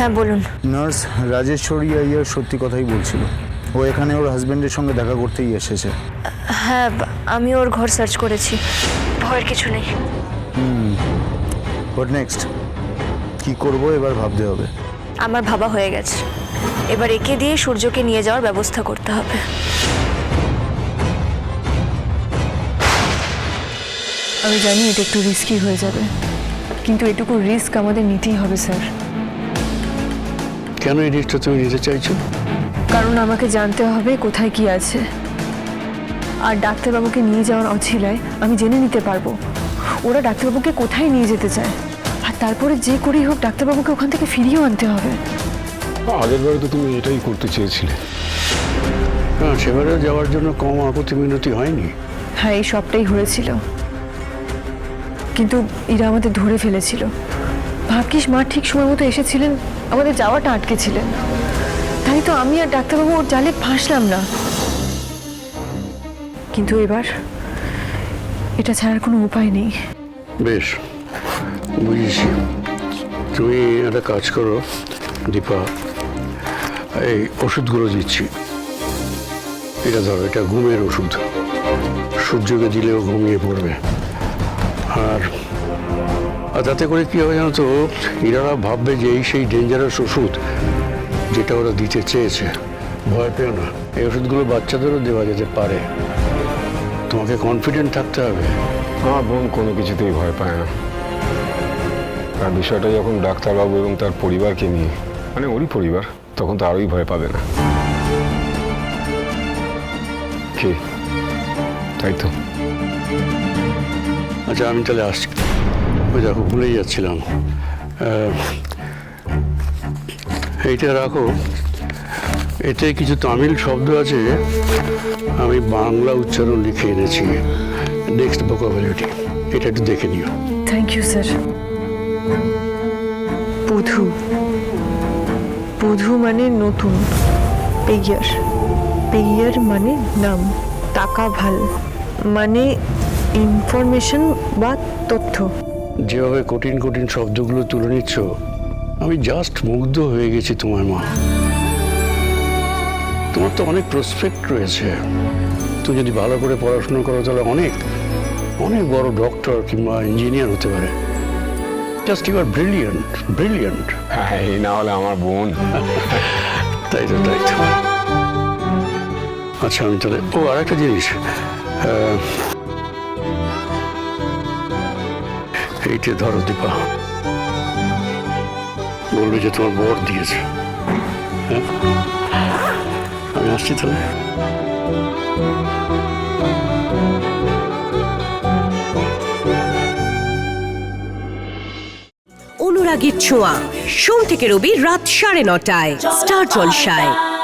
হ্যাঁ বলুন। নার্স রাজেশ্বরী আইয়ার সত্যি কথাই বলছিল। ও এখানে ওর হাজবেন্ডের সঙ্গে দেখা করতেই এসেছে। হ্যাঁ আমি ওর ঘর সার্চ করেছি। ভয়ের কিছু নেই। বাট নেক্সট কি করব এবার ভাবতে হবে। আমার ভাবা হয়ে গেছে। এবার একে দিয়ে সূর্যকে নিয়ে যাওয়ার ব্যবস্থা করতে হবে। আমি জানি এটা একটু রিস্কি হয়ে যাবে। কিন্তু এটুকু রিস্ক আমাদের নিতেই হবে স্যার। কেন এই রিস্কটা তুমি নিতে চাইছো? কারণ আমাকে জানতে হবে কোথায় কি আছে। আর ডাক্তারবাবুকে নিয়ে যাওয়ার অছিলায় আমি জেনে নিতে পারব। ওরা ডাক্তারবাবুকে কোথায় নিয়ে যেতে চায়? আর তারপরে যে করেই হোক ডাক্তারবাবুকে ওখান থেকে ফিরিয়েও আনতে হবে। আগের বারে তো তুমি এটাই করতে চেয়েছিলে। হ্যাঁ সেবারে যাওয়ার জন্য কম আপত্তি মিনতি হয়নি। হ্যাঁ এই সবটাই হয়েছিল। কিন্তু এরা আমাদের ধরে ফেলেছিল। ভাগ্যিস মা ঠিক সময় মতো এসেছিলেন, আমাদের যাওয়াটা আটকেছিলেন তাই তো আমি আর ডাক্তারবাবু ওর জালে ফাঁসলাম না। কিন্তু এবার এটা ছাড়ার কোনো উপায় নেই। বেশ বুঝেছি তুমি একটা কাজ করো, দীপা, এই ওষুধগুলো দিচ্ছি। এটা ধরো, এটা ঘুমের ওষুধ। সূর্যকে দিলেও ঘুমিয়ে পড়বে। আর আর তাতে করে কী হবে জানো তো? এরা ভাববে যে এই সেই ডেঞ্জারাস ওষুধ যেটা ওরা দিতে চেয়েছে। ভয় পেও না। এই ওষুধগুলো বাচ্চাদেরও দেওয়া যেতে পারে। তোমাকে কনফিডেন্ট থাকতে হবে। আমার বোন কোনো কিছুতেই ভয় পায় না। আর বিষয়টা যখন ডাক্তারবাবু এবং তার পরিবারকে নিয়ে মানে ওরই পরিবার তখন তো আরোই ভয় পাবে না। কি? তাই তো। আচ্ছা আমি তাহলে আসছি। দেখো ভুলেই যাচ্ছিলাম। এইটা রাখো। এতে কিছু তামিল শব্দ আছে, আমি বাংলা উচ্চারণ লিখে এনেছি। নেক্সট ভোকাবুলারি এটা একটু দেখে নিও। থ্যাংক ইউ স্যার বধূ বধূ মানে নতুন। পেয়ার। পেয়ার মানে নাম। টাকা ভালো। মানে ইনফরমেশন বা তথ্য। যেভাবে কঠিন কঠিন শব্দগুলো তুলে নিচ্ছ আমি জাস্ট মুগ্ধ হয়ে গেছি তোমার মা। তোমার তো অনেক প্রসপেক্ট রয়েছে। তুমি যদি ভালো করে পড়াশোনা করো তাহলে অনেক অনেক বড় ডক্টর কিংবা ইঞ্জিনিয়ার হতে পারে। Just you are brilliant brilliant হ্যাঁ এই না হলে আমার বোন। তাই তো তাই তো। আচ্ছা আমি তাহলে ও আর একটা জিনিস এইটা ধরো দীপা। বলবে যে তোমার বর দিয়েছে। হ্যাঁ? আমি আসছি তাহলে। অনুরাগীর ছোঁয়া। সোম থেকে রবি রাত সাড়ে নটায়। স্টার জলসায়।